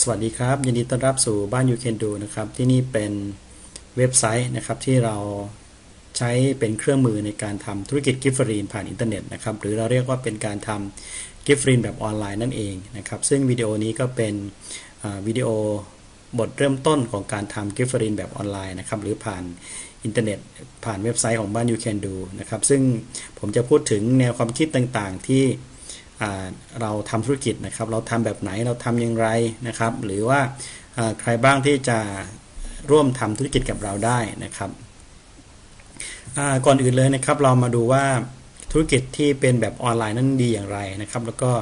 สวัสดีครับ ยินดีต้อนรับสู่บ้านยูเคนดูนะครับ ที่นี่เป็นเว็บไซต์นะครับที่เราใช้เป็นเครื่องมือในการทำธุรกิจกิฟต์รีนผ่านอินเทอร์เน็ตนะครับหรือเราเรียกว่าเป็นการทำกิฟต์รีนแบบออนไลน์นั่นเองนะครับซึ่งวิดีโอนี้ก็เป็นวิดีโอบทเริ่มต้นของการทำกิฟต์รีนแบบออนไลน์นะครับหรือผ่านอินเทอร์เน็ตผ่านเว็บไซต์ของบ้านยูเคนดูนะครับซึ่งผมจะพูดถึงแนวความคิดต่างๆที่ เราทำธุรกิจนะครับ เราทำแบบไหนเราทำอย่างไรนะครับ หรือว่าใครบ้างที่จะร่วมทำธุรกิจกับเราได้นะครับก่อนอื่นเลยนะครับ เรามาดูว่าธุรกิจที่เป็นแบบออนไลน์นั้นดีอย่างไรนะครับ แล้วก็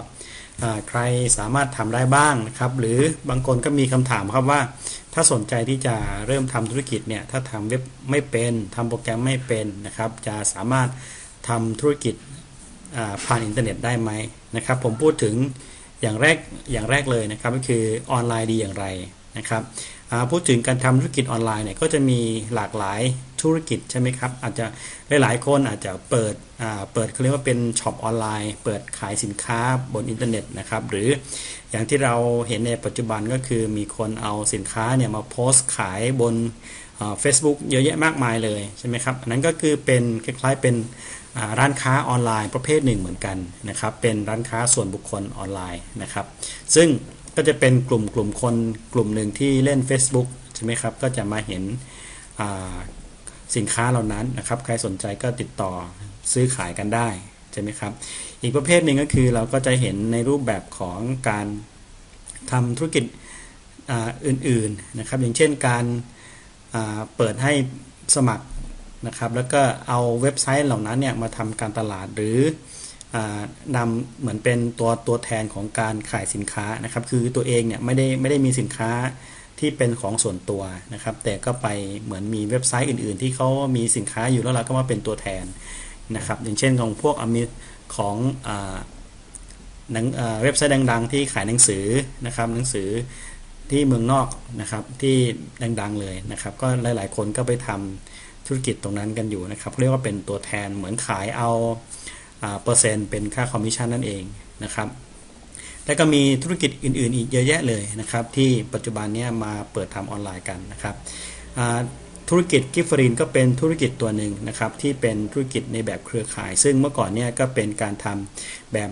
ใครสามารถทำได้บ้างนะครับ หรือบางคนก็มีคำถามครับว่า ถ้าสนใจที่จะเริ่มทำธุรกิจเนี่ยถ้าทำเว็บไม่เป็นทำโปรแกรมไม่เป็นนะครับ จะสามารถทำธุรกิจ ผ่านอินเทอร์เน็ตได้ไหมนะครับ ผมพูดถึงอย่างแรกอย่างแรกเลยนะครับก็คือออนไลน์ดีอย่างไรนะครับ พูดถึงการทำธุรกิจออนไลน์เนี่ยก็จะมีหลากหลายธุรกิจใช่ไหมครับ อาจจะหลายๆคนอาจจะเปิดเปิดเขาเรียกว่าเป็นช็อปออนไลน์ เปิดขายสินค้าบนอินเทอร์เน็ตนะครับหรืออย่างที่เราเห็นในปัจจุบันก็คือมีคนเอาสินค้าเนี่ยมาโพสต์ขายบนเฟซบุ๊กเยอะแยะมากมายเลยใช่ไหมครับอันนั้นก็คือเป็นคล้ายๆเป็นร้านค้าออนไลน์ประเภทหนึ่งเหมือนกันนะครับเป็นร้านค้าส่วนบุคคลออนไลน์นะครับซึ่ง ก็จะเป็นกลุ่มกลุ่มคนกลุ่มหนึ่งที่เล่น Facebook ใช่ไหมครับ ก็จะมาเห็นสินค้าเหล่านั้นนะครับ ใครสนใจก็ติดต่อซื้อขายกันได้ใช่ไหมครับ อีกประเภทหนึ่งก็คือเราก็จะเห็นในรูปแบบของการทำธุรกิจอื่นๆนะครับ อย่างเช่นการเปิดให้สมัครนะครับ แล้วก็เอาเว็บไซต์เหล่านั้นเนี่ยมาทำการตลาดหรือ นำเหมือนเป็นตัวตัวแทนของการขายสินค้านะครับ คือตัวเองเนี่ยไม่ได้ไม่ได้มีสินค้าที่เป็นของส่วนตัวนะครับ แต่ก็ไปเหมือนมีเว็บไซต์อื่น ๆ ที่เขามีสินค้าอยู่แล้วเราก็มาเป็นตัวแทนนะครับ อย่างเช่นของพวกอมิของหนังเว็บไซต์ดัง ๆ ที่ขายหนังสือนะครับ หนังสือที่เมืองนอกนะครับที่ดัง ๆ เลยนะครับ ก็หลาย ๆ คนก็ไปทำธุรกิจตรงนั้นกันอยู่นะครับเรียกว่าเป็นตัวแทนเหมือนขายเอา เปอร์เซ็นต์เป็นค่าคอมมิชชั่นนั่นเองนะครับแล้วก็มีธุรกิจอื่น ๆ อีกเยอะแยะเลยนะครับ ที่ปัจจุบันนี้มาเปิดทำออนไลน์กันนะครับธุรกิจกิฟฟรีนก็เป็นธุรกิจตัวหนึ่งนะครับที่เป็นธุรกิจในแบบเครือข่าย ซึ่งเมื่อก่อนเนี่ยก็เป็นการทำแบบ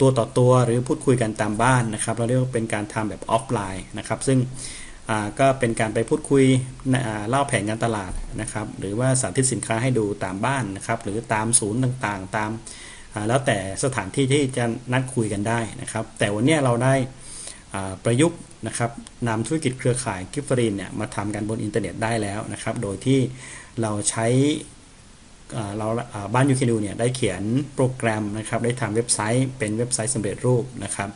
ตัวต่อตัวหรือพูดคุยกันตามบ้านนะครับ เราเรียกว่าเป็นการทำแบบออฟไลน์นะครับ ซึ่ง ก็เป็นการไปพูดคุยเล่าแผนงานตลาดนะครับ หรือว่าสาธิตสินค้าให้ดูตามบ้านนะครับ หรือตามศูนย์ต่างๆ ตามแล้วแต่สถานที่ที่จะนัดคุยกันได้นะครับ แต่วันนี้เราได้ประยุกต์นะครับนำธุรกิจเครือข่ายกิฟฟรีนเนี่ยมาทำกันบนอินเทอร์เน็ตได้แล้วนะครับ โดยที่เราใช้เราบ้านยูคิดูเนี่ยได้เขียนโปรแกรมนะครับ ได้ทำเว็บไซต์เป็นเว็บไซต์สำเร็จรูปนะครับ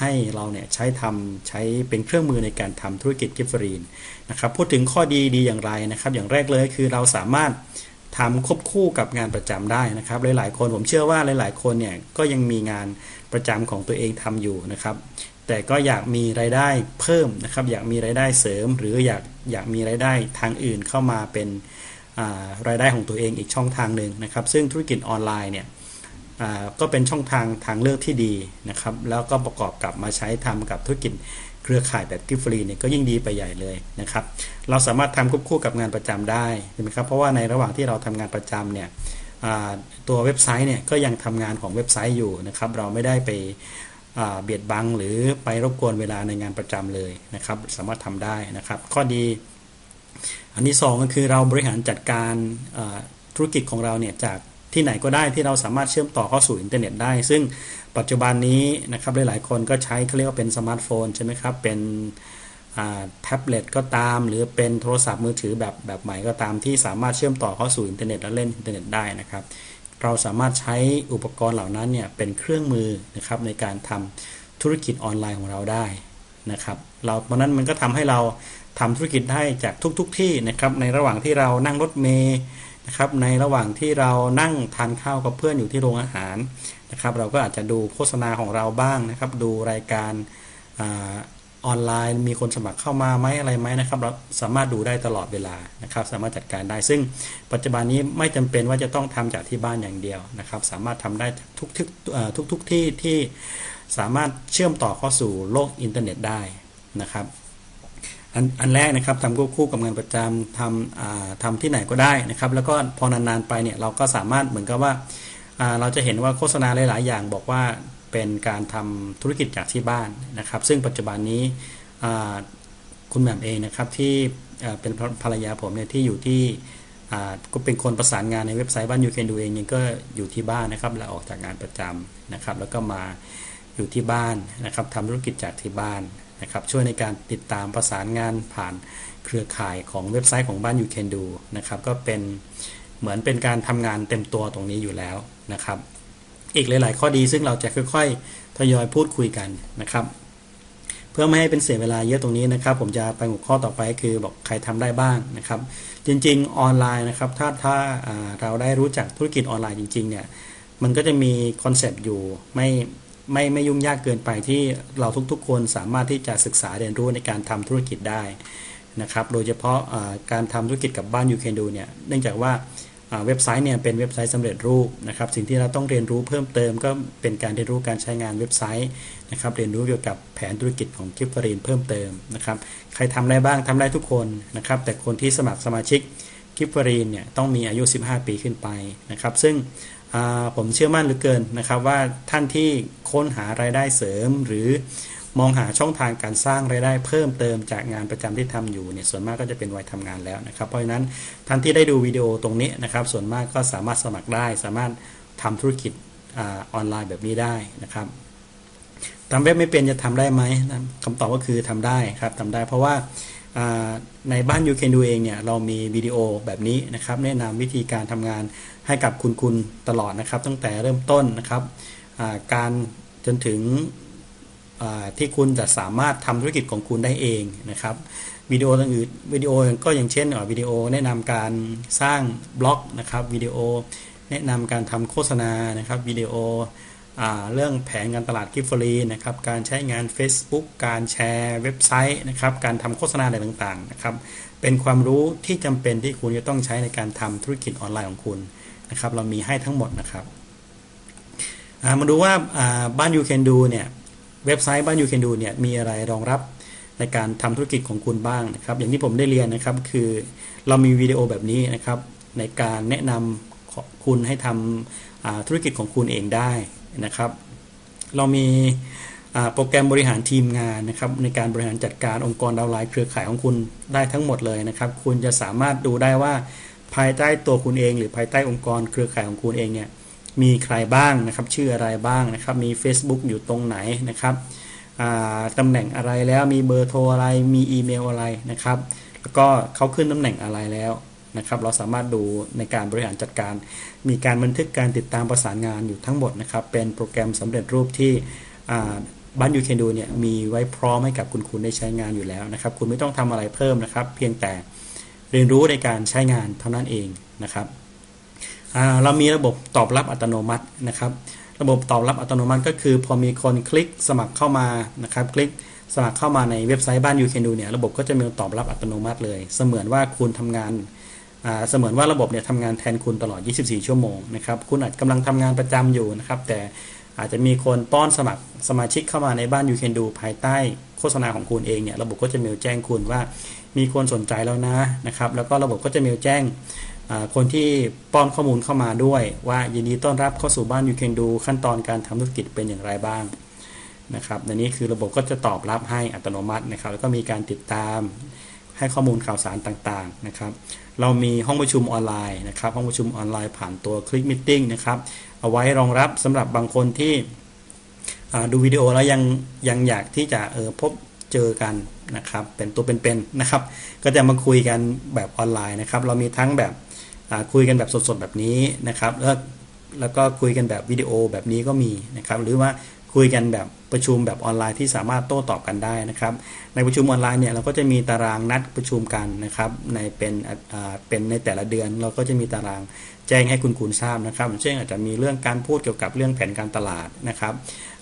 ให้เราเนี่ยใช้ทำใช้เป็นเครื่องมือในการทำธุรกิจกิฟฟรีนนะครับพูดถึงข้อดีดีอย่างไรนะครับ อย่างแรกเลยคือเราสามารถทำควบคู่กับงานประจำได้นะครับหลายๆคนผมเชื่อว่าหลาย ๆ คนเนี่ยก็ยังมีงานประจำของตัวเองทำอยู่นะครับ แต่ก็อยากมีรายได้เพิ่มนะครับ อยากมีรายได้เสริม หรืออยากอยากมีรายได้ทางอื่นเข้ามาเป็นรายได้ของตัวเองอีกช่องทางหนึ่งนะครับ ซึ่งธุรกิจออนไลน์เนี่ย ก็เป็นช่องทางทางเลือกที่ดีนะครับ แล้วก็ประกอบกับมาใช้ทำกับธุรกิจเครือข่ายแบบกิฟฟรีเนี่ยก็ยิ่งดีไปใหญ่เลยนะครับ เราสามารถทำควบคู่กับงานประจำได้ใช่ไหมครับเพราะว่าในระหว่างที่เราทำงานประจำเนี่ยตัวเว็บไซต์เนี่ยก็ยังทำงานของเว็บไซต์อยู่นะครับ เราไม่ได้ไปเบียดบังหรือไปรบกวนเวลาในงานประจำเลยนะครับ สามารถทำได้นะครับ ข้อดี อันที่2ก็คือเราบริหารจัดการธุรกิจของเราเนี่ยจาก ที่ไหนก็ได้ที่เราสามารถเชื่อมต่อเข้าสู่อินเทอร์เน็ตได้ ซึ่งปัจจุบันนี้นะครับหลายๆคนก็ใช้เขาเรียกว่าเป็นสมาร์ทโฟนใช่ไหมครับ เป็นแท็บเล็ตก็ตาม หรือเป็นโทรศัพท์มือถือแบบแบบใหม่ก็ตามที่สามารถเชื่อมต่อเข้าสู่อินเทอร์เน็ตและเล่นอินเทอร์เน็ตได้นะครับ เราสามารถใช้อุปกรณ์เหล่านั้นเนี่ยเป็นเครื่องมือนะครับในการทำธุรกิจออนไลน์ของเราได้นะครับเราเพราะนั้นมันก็ทำให้เราทำธุรกิจได้จากทุกๆทที่นะครับในระหว่างที่เรานั่งรถเมย์ นะครับในระหว่างที่เรานั่งทานข้าวกับเพื่อนอยู่ที่โรงอาหารนะครับ เราก็อาจจะดูโฆษณาของเราบ้างนะครับ ดูรายการออนไลน์ มีคนสมัครเข้ามาไหมอะไรไหมนะครับเราสามารถดูได้ตลอดเวลานะครับ สามารถจัดการได้ ซึ่งปัจจุบันนี้ไม่จำเป็นว่าจะต้องทำจากที่บ้านอย่างเดียวนะครับ สามารถทำได้ทุกทุกทุกทุกที่ที่สามารถเชื่อมต่อเข้าสู่โลกอินเทอร์เน็ตได้นะครับ อันอันแรกนะครับทำควบคู่กับงานประจำทำทำที่ไหนก็ได้นะครับ แล้วก็พอนานๆไปเนี่ยเราก็สามารถเหมือนกับว่าเราจะเห็นว่าโฆษณาหลาย ๆ อย่างบอกว่าเป็นการทำธุรกิจจากที่บ้านนะครับ ซึ่งปัจจุบันนี้คุณแหม่มเองนะครับที่เป็นภรรยาผมเนี่ยที่อยู่ที่ก็เป็นคนประสานงานในเว็บไซต์บ้านยูเคนดูเองยังก็อยู่ที่บ้านนะครับและออกจากงานประจำนะครับ แล้วก็มาอยู่ที่บ้านนะครับทำธุรกิจจากที่บ้าน นะครับช่วยในการติดตามประสานงานผ่านเครือข่ายของเว็บไซต์ของบ้านยูเคนดูนะครับก็เป็นเหมือนเป็นการทำงานเต็มตัวตรงนี้อยู่แล้วนะครับ อีกหลาย ๆ ข้อดีซึ่งเราจะค่อยๆ ทยอยพูดคุยกันนะครับ เพื่อไม่ให้เป็นเสียเวลาเยอะตรงนี้นะครับ ผมจะไปหัวข้อต่อไปคือบอกใครทำได้บ้างนะครับ จริง ๆ ออนไลน์นะครับถ้าถ้าเราได้รู้จักธุรกิจออนไลน์จริง ๆ เนี่ยมันก็จะมีคอนเซปต์อยู่ไม่ ไม่ไม่ยุ่งยากเกินไปที่เราทุกๆ คนสามารถที่จะศึกษาเรียนรู้ในการทำธุรกิจได้นะครับ โดยเฉพาะการทำธุรกิจกับบ้านยูเคนดูเนี่ยเนื่องจากว่าเว็บไซต์เนี่ยเป็นเว็บไซต์สำเร็จรูปนะครับสิ่งที่เราต้องเรียนรู้เพิ่มเติมก็เป็นการเรียนรู้การใช้งานเว็บไซต์นะครับเรียนรู้เกี่ยวกับแผนธุรกิจของกิฟต์ฟรีนเพิ่มเติมนะครับใครทำได้บ้างทำได้ทุกคนนะครับแต่คนที่สมัครสมาชิกกิฟต์ฟรีนเนี่ยต้องมีอายุ 15 ปีขึ้นไปนะครับซึ่ง ผมเชื่อมั่นเหลือเกินนะครับว่าท่านที่ค้นหารายได้เสริม หรือมองหาช่องทางการสร้างรายได้เพิ่มเติมจากงานประจำที่ทำอยู่เนี่ยส่วนมากก็จะเป็นวัยทำงานแล้วนะครับ เพราะฉะนั้นท่านที่ได้ดูวิดีโอตรงนี้นะครับ ส่วนมากก็สามารถสมัครได้ สามารถทำธุรกิจออนไลน์แบบนี้ได้นะครับทำเว็บไม่เป็นจะทำได้ไหมคำตอบก็คือทำได้ครับทำได้เพราะว่าในบ้านยูเคนดูเองเนี่ยเรามีวิดีโอแบบนี้นะครับแนะนำวิธีการทำงาน ให้กับคุณคุณตลอดนะครับ ตั้งแต่เริ่มต้นนะครับการจนถึงที่คุณจะสามารถทำธุรกิจของคุณได้เองนะครับวิดีโออื่นวิดีโอก็อย่างเช่นวิดีโอแนะนำการสร้างบล็อกนะครับวิดีโอแนะนำการทำโฆษณานะครับวิดีโอเรื่องแผนการตลาดกิฟฟรีนะครับการใช้งาน Facebook การแชร์เว็บไซต์นะครับการทำโฆษณาอะไรต่างๆนะครับเป็นความรู้ที่จำเป็นที่คุณจะต้องใช้ในการทำธุรกิจออนไลน์ของคุณ นะครับ เรามีให้ทั้งหมดนะครับมาดูว่าบ้านยูเคนดูเนี่ยเว็บไซต์บ้านยูเคนดูเนี่ยมีอะไรรองรับในการทำธุรกิจของคุณบ้างนะครับ อย่างที่ผมได้เรียนนะครับคือเรามีวิดีโอแบบนี้นะครับ ในการแนะนำคุณให้ทำธุรกิจของคุณเองได้นะครับ เรามีโปรแกรมบริหารทีมงานนะครับ ในการบริหารจัดการองค์กรดาวไลน์เครือข่ายของคุณได้ทั้งหมดเลยนะครับ คุณจะสามารถดูได้ว่า ภายใต้ตัวคุณเอง หรือภายใต้องค์กรเครือข่ายของคุณเองเนี่ยมีใครบ้างนะครับ ชื่ออะไรบ้างนะครับ มี Facebook อยู่ตรงไหนนะครับตำแหน่งอะไรแล้วมีเบอร์โทรอะไรมีอีเมลอะไรนะครับ แล้วก็เขาขึ้นตำแหน่งอะไรแล้วนะครับ เราสามารถดูในการบริหารจัดการ มีการบันทึกการติดตามประสานงานอยู่ทั้งหมดนะครับ เป็นโปรแกรมสำเร็จรูปที่บ้านยูเคนดูเนี่ยมีไว้พร้อมให้กับคุณคุณได้ใช้งานอยู่แล้วนะครับ คุณไม่ต้องทำอะไรเพิ่มนะครับ เพียงแต่ เรียนรู้ในการใช้งานเท่านั้นเองนะครับเรามีระบบตอบรับอัตโนมัตินะครับ ระบบตอบรับอัตโนมัติก็คือ พอมีคนคลิกสมัครเข้ามานะครับ คลิกสมัครเข้ามาในเว็บไซต์บ้านยูเคนดูเนี่ยระบบก็จะมีตอบรับอัตโนมัติเลย เสมือนว่าคุณทำงานเสมือนว่าระบบเนี่ยทำงานแทนคุณตลอด 24 ชั่วโมงนะครับ คุณอาจกำลังทำงานประจำอยู่นะครับ แต่ อาจจะมีคนป้อนสมัครสมาชิกเข้ามาในบ้านยูเคนดูภายใต้โฆษณาของคุณเองเนี่ยระบบก็จะมีแจ้งคุณว่ามีคนสนใจแล้วนะนะครับแล้วก็ระบบก็จะมีแจ้งคนที่ป้อนข้อมูลเข้ามาด้วย ว่ายินดีต้อนรับเข้าสู่บ้านยูเคนดูขั้นตอนการทำธุรกิจเป็นอย่างไรบ้างนะครับในนี้คือระบบก็จะตอบรับให้อัตโนมัตินะครับ แล้วก็มีการติดตาม ให้ข้อมูลข่าวสารต่างๆนะครับ เรามีห้องประชุมออนไลน์นะครับ ห้องประชุมออนไลน์ผ่านตัวคลิกมิ팅นะครับ เอาไว้รองรับสำหรับบางคนที่ดูวิดีโอแล้วยังยังอยากที่จะเออพบเจอกันนะครับ เป็นตัวเป็นๆนนะครับ ก็จะมาคุยกันแบบออนไลน์นะครับ เรามีทั้งแบบคุยกันแบบสดๆแบบนี้นะครับแล้วแล้วก็คุยกันแบบวิดีโอแบบนี้ก็มีนะครับ หรือว่า คุยกันแบบประชุมแบบออนไลน์ที่สามารถโต้ตอบกันได้นะครับ ในประชุมออนไลน์เนี่ยเราก็จะมีตารางนัดประชุมกันนะครับในเป็นเป็นในแต่ละเดือนเราก็จะมีตารางแจ้งให้คุณคุณทราบนะครับ เช่นอาจจะมีเรื่องการพูดเกี่ยวกับเรื่องแผนการตลาดนะครับ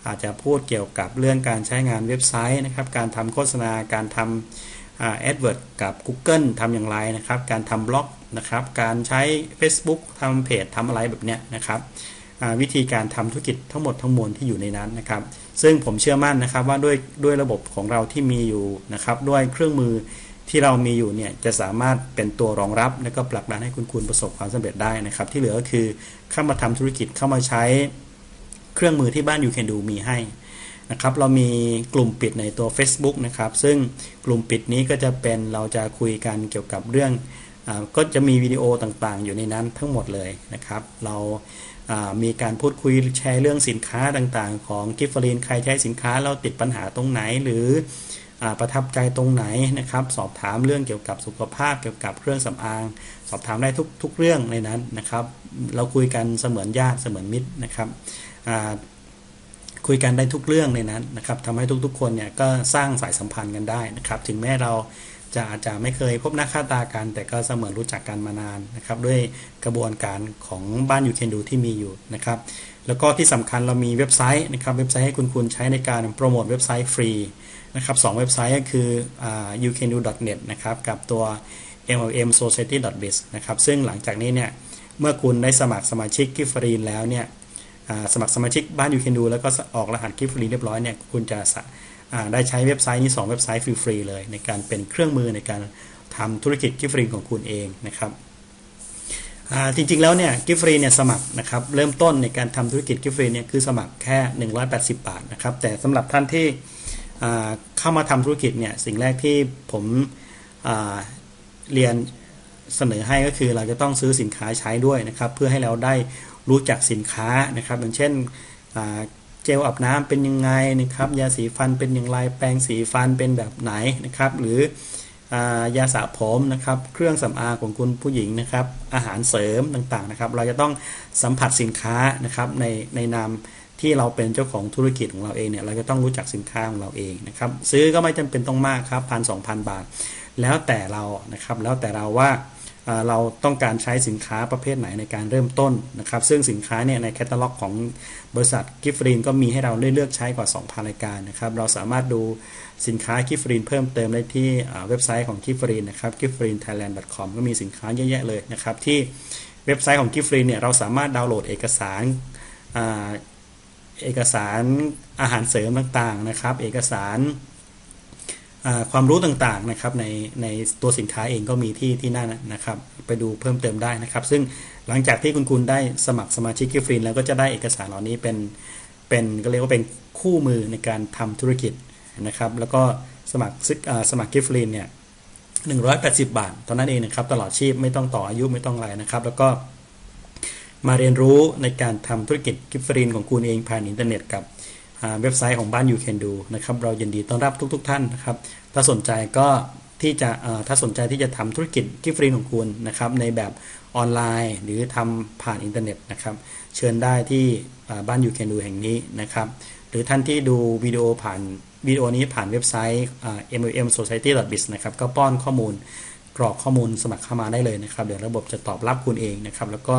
อาจจะพูดเกี่ยวกับเรื่องการใช้งานเว็บไซต์นะครับ การทำโฆษณาการทำแอดเวิร์ดกับ Google ทำอย่างไรนะครับ การทำบล็อกนะครับ การใช้ Facebook ทำเพจทำอะไรแบบเนี้ยนะครับ วิธีการทำธุรกิจทั้งหมดทั้งมวลที่อยู่ในนั้นนะครับ ซึ่งผมเชื่อมั่นนะครับว่าด้วยด้วยระบบของเราที่มีอยู่นะครับด้วยเครื่องมือที่เรามีอยู่เนี่ยจะสามารถเป็นตัวรองรับ และก็ผลักดันให้คุณคุณประสบความสำเร็จได้นะครับ ที่เหลือก็คือเข้ามาทำธุรกิจเข้ามาใช้เครื่องมือที่บ้านยูเคนดูมีให้นะครับเรามีกลุ่มปิดในตัว Facebook นะครับ ซึ่งกลุ่มปิดนี้ก็จะเป็นเราจะคุยกันเกี่ยวกับเรื่อง ก็จะมีวิดีโอต่างๆ อยู่ในนั้นทั้งหมดเลยนะครับ เรามีการพูดคุยแชร์เรื่องสินค้าต่างๆ ของกิฟฟอรีนใครใช้สินค้าเราติดปัญหาตรงไหนหรือประทับใจตรงไหนนะครับ สอบถามเรื่องเกี่ยวกับสุขภาพเกี่ยวกับเครื่องสำอาง สอบถามได้ทุกทุกเรื่องในนั้นนะครับ เราคุยกันเสมือนญาติเสมือนมิตรนะครับคุยกันได้ทุกเรื่องในนั้นนะครับทำให้ทุกๆคนเนี่ยก็สร้างสายสัมพันธ์กันได้นะครับ ถึงแม้เรา จะอาจจะไม่เคยพบหน้าค่าตากัน แต่ก็เสมือนรู้จักกันมานานนะครับด้วยกระบวนการของบ้านยูเคนดูที่มีอยู่นะครับแล้วก็ที่สำคัญเรามีเว็บไซต์นะครับเว็บไซต์ให้คุณคุณใช้ในการโปรโมทเว็บไซต์ฟรีนะครับสเว็บไซต์ก็คือ youcanu.net นะครับกับตัว mlmsociety.biz นะครับซึ่งหลังจากนี้เนี่ยเมื่อคุณได้สมัครสมาชิกกิฟฟรีนแล้วเนี่ยสมัครสมาชิกบ้านยูเคนดูแล้วก็ออกรหัสกิฟฟรีเรียบร้อยเนี่ยคุณจะ ได้ใช้เว็บไซต์นี้ 2 เว็บไซต์ฟรีๆเลย ในการเป็นเครื่องมือในการทำธุรกิจกิฟฟรีของคุณเองนะครับจริงๆแล้วเนี่ยกิฟฟรีเนี่ยสมัครนะครับเริ่มต้นในการทำธุรกิจกิฟฟรีเนี่ยคือสมัครแค่ 180 บาทนะครับแต่สำหรับท่านที่เข้ามาทำธุรกิจเนี่ยสิ่งแรกที่ผมเรียนเสนอให้ก็คือเราจะต้องซื้อสินค้าใช้ด้วยนะครับ เพื่อให้เราได้รู้จักสินค้านะครับอย่างเช่น เจลอาบน้ำเป็นยังไงนะครับยาสีฟันเป็นอย่างไรแปรงสีฟันเป็นแบบไหนนะครับ หรือยาสระผมนะครับเครื่องสำอางของคุณผู้หญิงนะครับ อาหารเสริมต่างๆนะครับ เราจะต้องสัมผัสสินค้านะครับในในนามที่เราเป็นเจ้าของธุรกิจของเราเองเนี่ยเราจะต้องรู้จักสินค้าของเราเองนะครับ ซื้อก็ไม่จำเป็นต้องมากครับพันสองพันบาท แล้วแต่เรานะครับ แล้วแต่เราว่า เราต้องการใช้สินค้าประเภทไหนในการเริ่มต้นนะครับ ซึ่งสินค้าเนี่ยในแคตตาล็อกของบริษัทกิฟฟรีนก็มีให้เราได้เลือกใช้กว่า 2,000 รายการนะครับ เราสามารถดูสินค้ากิฟฟรีนเพิ่มเติมได้ที่เว็บไซต์ของกิฟฟรีนนะครับ g i f f r e e n t h a i l a n d c o m ก็มีสินค้าเยอะแยะเลยนะครับ ที่เว็บไซต์ของกิฟฟรีนเนี่ยเราสามารถดาวน์โหลดเอกสารเอกสารอาหารเสริมต่างๆนะครับ เอกสาร ความรู้ต่างๆนะครับในในตัวสินค้าเองก็มีที่ที่นั่นนะครับ ไปดูเพิ่มเติมได้นะครับ ซึ่งหลังจากที่คุณคุณได้สมัครสมาชิกกิฟฟรีนแล้วก็จะได้เอกสารเหล่านี้เป็นเป็นก็เรียกว่าเป็นคู่มือในการทำธุรกิจนะครับ แล้วก็สมัครสมัครกิฟฟรีนเนี่ยหนึ่งร้อยแปดสิบบาทตอนนั้นเองนะครับ ตลอดชีพไม่ต้องต่ออายุไม่ต้องอะไรนะครับ แล้วก็มาเรียนรู้ในการทำธุรกิจกิฟฟรีนของคุณเองผ่านอินเทอร์เน็ตกับ เว็บไซต์ของบ้านยูเคนดูนะครับเรายินดีต้อนรับทุกๆทท่านนะครับถ้าสนใจก็ที่จะถ้าสนใจที่จะทำธุรกิจกิฟรีของคุณนะครับในแบบออนไลน์ หรือทำผ่านอินเทอร์เน็ตนะครับเชิญได้ที่บ้านยูเคนดูแห่งนี้นะครับหรือท่านที่ดูวิดีโอผ่านวิดีโอนี้ผ่านเว็บไซต์ mlm society biz นะครับก็ป้อนข้อมูลกรอกข้อมูลสมัครเข้ามาได้เลยนะครับ เดี๋ยวระบบจะตอบรับคุณเองนะครับ แล้วก็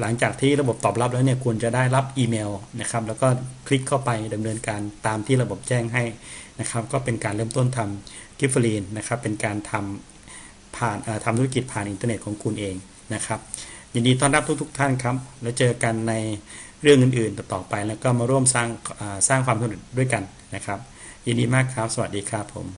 หลังจากที่ระบบตอบรับแล้วเนี่ยคุณจะได้รับอีเมลนะครับ แล้วก็คลิกเข้าไปดำเนินการตามที่ระบบแจ้งให้นะครับ ก็เป็นการเริ่มต้นทำกิฟต์ลีนนะครับ เป็นการทำผ่านทำธุรกิจผ่านอินเทอร์เน็ตของคุณเองนะครับยินดีต้อนรับทุกๆทท่านครับ แล้วเจอกันในเรื่องอื่นๆต่อไป แล้วก็มาร่วมสร้างสร้างความสำเร็จด้วยกันนะครับ ยินดีมากครับ สวัสดีครับผม